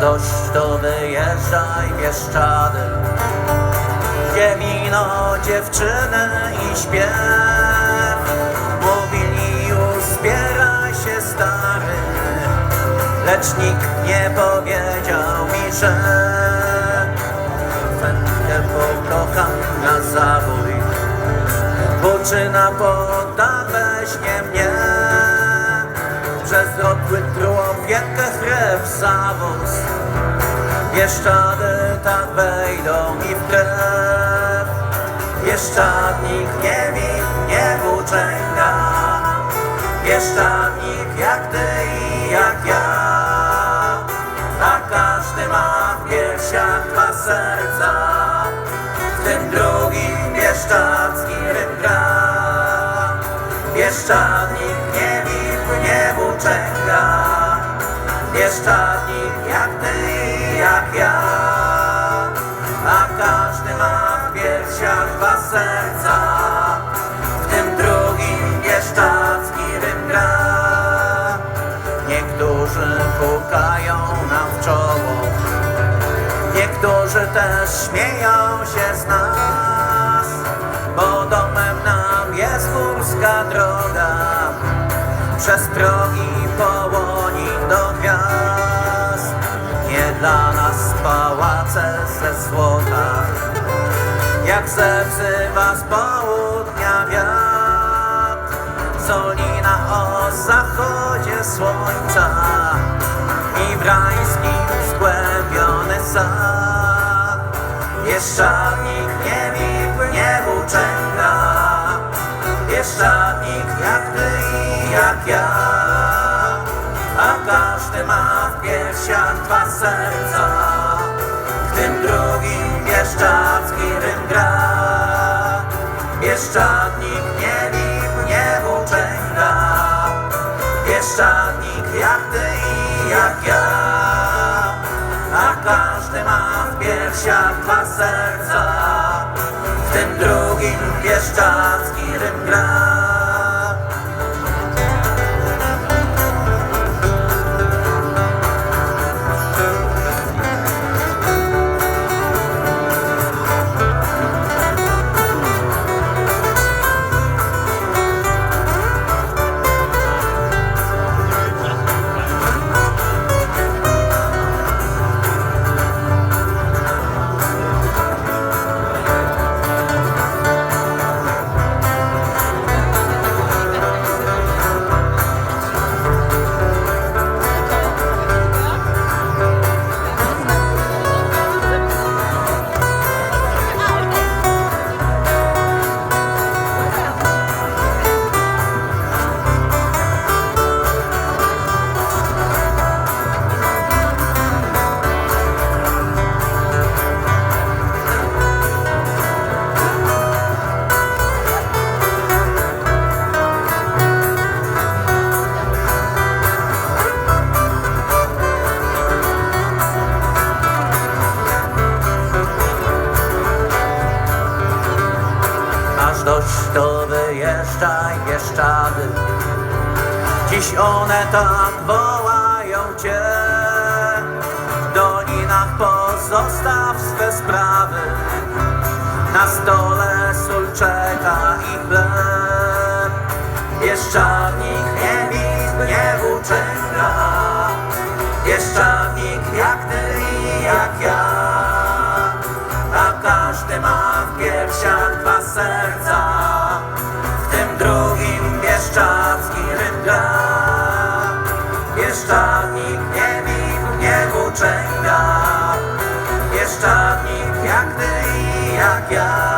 dość, to wyjeżdżaj Bieszczady Gdzie wino, dziewczyny i śpiew Lecz nikt nie powiedział mi, że Wędkę pokocham na zabój Buczyna poda weźmie mnie. Przez rokły człowiekę krew zawóz Bieszczady tak wejdą mi w krew. Bieszczadnik nie win, nie włóczęga Bieszczadnik jak ty i jak ja dwa serca W tym drugim bieszczadzki ryb gra Bieszczadnik nie win, nie włóczęga Bieszczadnik jak ty i jak ja. A każdy ma w piersiach dwa serca W tym drugim bieszczadzki rym gra Niektórzy pukają nam w czoło Niektórzy też śmieją się z nas Bo domem nam jest górska droga. Przez progi połoni do gwiazd Nie dla nas pałace ze złota. Jak zewzywa z południa wiatr Solina o zachodzie słońca I w rajskim skłębiony sad Bieszczadnik nie wip, nie włóczęga Bieszczadnik jak ty i jak ja. A każdy ma w piersiach dwa serca. W tym drugim bieszczadzki rym gra. Bieszczadnik nie wip, nie włóczęga Bieszczadnik jak ty i jak ja. A każdy ma piersiach dwa serca W tym drugim bieszczadzki rym gra to wyjeżdżaj Bieszczady Dziś one tak wołają cię. W dolinach pozostaw swe sprawy. Na stole sól czeka i chleb. Bieszczadnik nie widz, nie włóczęga Bieszczadnik jak ty i jak ja. A każdy ma w piersiach dwa serca włóczęga Bieszczadnik jak ty i jak ja